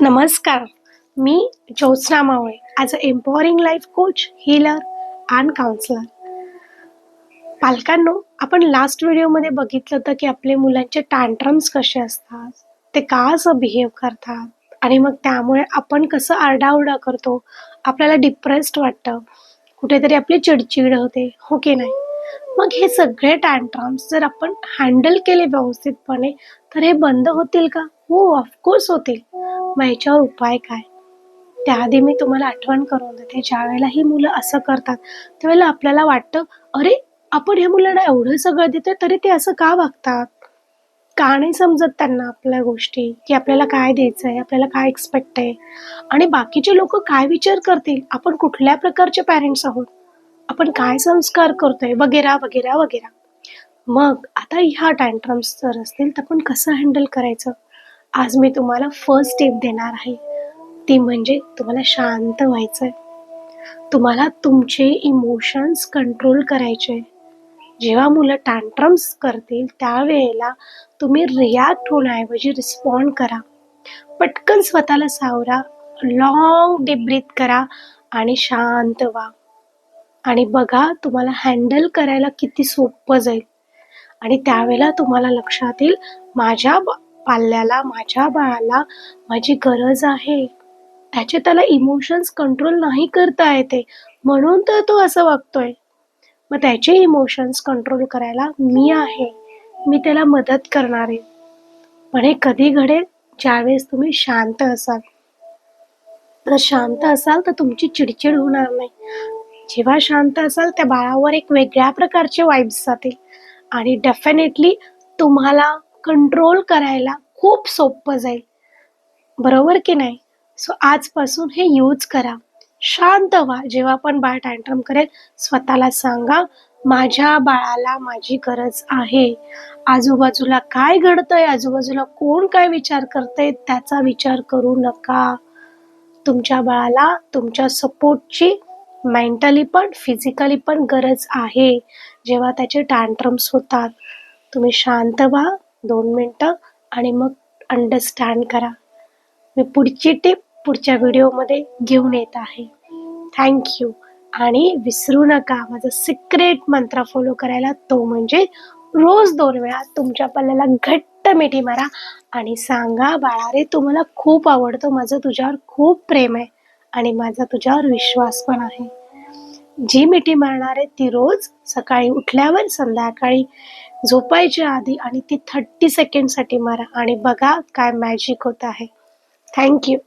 नमस्कार मी Jyotsna Mawale as a empowering life coach healer and counsellor पालकांनो आपण last व्हिडिओमध्ये बघितलं होतं की आपले मुलांचे टँट्रम्स कसे असतात ते का असं बिहेव करतात आणि मग त्यामुळे आपण कसं आरडाओरडा करतो आपल्याला डिप्रेस्ड वाटतं कुठेतरी आपली चिडचिड होते हो की नाही? मग हे सगळे टँट्रम्स जर आपण हँडल केले व्यवस्थितपणे तर हे बंद होतील का? हो ऑफकोर्स होतील. मग याच्यावर उपाय काय? त्याआधी मी तुम्हाला आठवण करून देते. ज्या वेळेला ही मुलं असं करतात त्यावेळेला आपल्याला वाटतं अरे आपण ह्या मुलांना एवढं सगळं देतोय तरी ते असं का वागतात? का नाही समजत त्यांना आपल्या गोष्टी की आपल्याला काय द्यायचं आहे आपल्याला काय एक्सपेक्ट आहे? आणि बाकीचे लोक काय विचार करतील? आपण कुठल्या प्रकारचे पॅरेंट्स आहोत? आपण काय संस्कार करतोय? वगैरे वगैरे वगैरे. मग आता ह्या टँट्रम्स जर असतील तर आपण कसं हँडल करायचं? आज मी तुम्हाला फर्स्ट स्टेप देणार आहे. ती म्हणजे तुम्हाला शांत व्हायचं आहे तुम्हाला तुमचे इमोशन्स कंट्रोल करायचे जेव्हा मुलं टँट्रम्स करतील त्यावेळेला तुम्ही रिॲक्ट होण्याऐवजी रिस्पॉन्ड करा. पटकन स्वतःला सावरा लॉंग डीप ब्रीथ करा आणि शांत व्हा. आणि बघा तुम्हाला हँडल करायला किती सोपं जाईल. आणि त्यावेळेला तुम्हाला लक्षात येईल माझ्या पाल्याला माझ्या बाळाला माझी गरज आहे. त्याचे त्याला इमोशन्स कंट्रोल नाही करता येते म्हणून तर तो असं वागतोय. मग त्याचे इमोशन्स कंट्रोल करायला मी आहे. मी त्याला मदत करणार आहे. पण हे कधी घडेल? ज्यावेळेस तुम्ही शांत असाल. जर शांत असाल तर तुमची चिडचिड होणार नाही. जेव्हा शांत असाल त्या बाळावर एक वेगळ्या प्रकारचे वाईब्स जातील. आणि डेफिनेटली तुम्हाला कंट्रोल करायला खूप सोपं जाईल. बरोबर की नाही? सो आजपासून हे यूज करा. शांत व्हा. जेव्हा पण बाळ टँट्रम करेल स्वतःला सांगा माझ्या बाळाला माझी गरज आहे. आजूबाजूला काय घडतंय? आजूबाजूला कोण काय विचार करतंय? त्याचा विचार करू नका. तुमच्या बाळाला तुमच्या सपोर्टची मेंटली पण फिजिकली पण गरज आहे. जेव्हा त्याचे टँट्रम्स होतात तुम्ही शांत व्हा. दोन मिनटं आणि मग अंडरस्टँड करा. मी पुढची टिप पुढच्या व्हिडिओमध्ये घेऊन येत आहे. थँक्यू आणि विसरू नका माझा सिक्रेट मंत्र फॉलो करायला तो म्हणजे रोज दोन वेळा तुमच्या पल्ल्याला घट्ट मिठी मारा आणि सांगा बाळा रे तू मला खूप आवडतो माझं तुझ्यावर खूप प्रेम आहे आणि माझा तुझ्यावर विश्वास पण आहे. जी मिठी मारणार आहे ती रोज सकाळी उठल्यावर संध्याकाळी झोपायच्या आधी आणि ती थर्टी सेकंडसाठी मारा आणि बघा काय मॅजिक होत आहे. थँक्यू